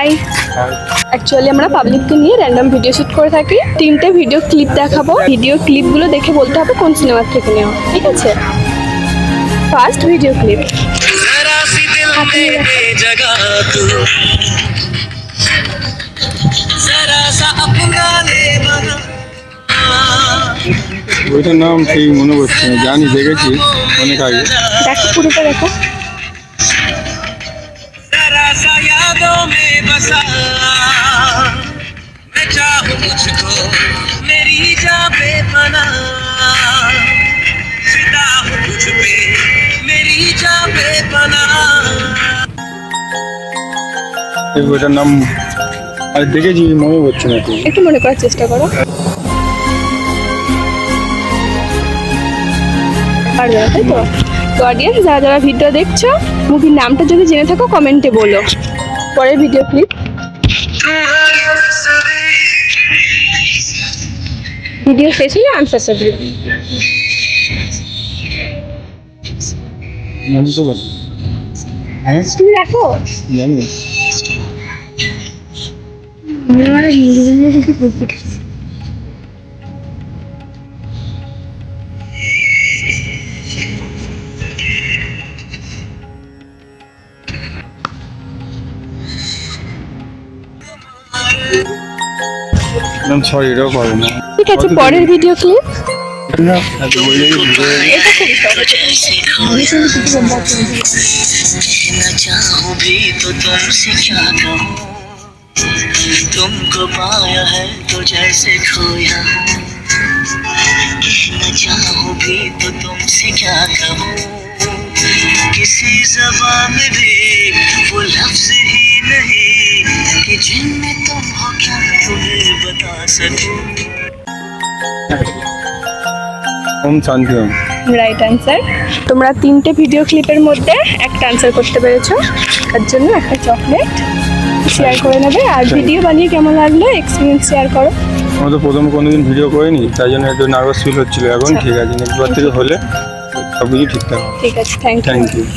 High actually আমরা পাবলিককে নিয়ে র্যান্ডম ভিডিও শুট করে থাকি। তিনটে ভিডিও ক্লিপ দেখাবো। ভিডিও ক্লিপগুলো দেখে বলতে হবে কোন সিনেমার থেকে নেওয়া। ঠিক আছে? ফার্স্ট ভিডিও ক্লিপ ওইটার নাম ঠিক মনে করছে জানি দেখেছি অনেক আগে। দেখো পুরোটা দেখো। में बसा मैं चाहूँ मुझको मेरी जा बेपना फिदा हूँ तुझ पे मेरी जा बेपना এই ওইটার নাম আর দেখেছি মনে পড়ছে না ঠিক একটু মনে করার চেষ্টা করো পারবে না, তাই তো তো অডিয়েন্স যারা যারা ভিডিও দেখছো মুভির নামটা যদি জেনে থাকো কমেন্টে বলো পরের ভিডিও ক্লিপ तू है सभी ভিডিও শেষ হলে আনসার সাবি জানি তো বল হ্যাঁ তুমি দেখো জানি নাম সরি এটাও পারবো না ঠিক আছে পরের ভিডিও ক্লিপ না এত বলে ভিডিও এটা খুবই সহজ न चाहूं भी तो तुमसे क्या कहूँ तुमको पाया है तो जैसे खोया हूँ न चाहूं भी तो तुमसे क्या कहूँ किसी जबान में भी वो लफ्ज ही नहीं कि जिनमें तुम हो क्या तुम्हें बता सकूं ওম শান্তি ওম রাইট অ্যান্সার তোমরা তিনটে ভিডিও ক্লিপের মধ্যে একটা অ্যান্সার করতে পেরেছো তার জন্য একটা চকলেট শেয়ার করে নেবে আর ভিডিও বানিয়ে কেমন লাগলো এক্সপিরিয়েন্স শেয়ার করো আমরা তো প্রথম কোনোদিন ভিডিও করিনি তাই জন্য একটু নার্ভাস ফিল হচ্ছিল এখন আচ্ছা। ঠিক আছে নেক্সট বার থেকে হলে সব কিছু ঠিকঠাক হবে ঠিক আছে থ্যাংক ইউ থ্যাংক ইউ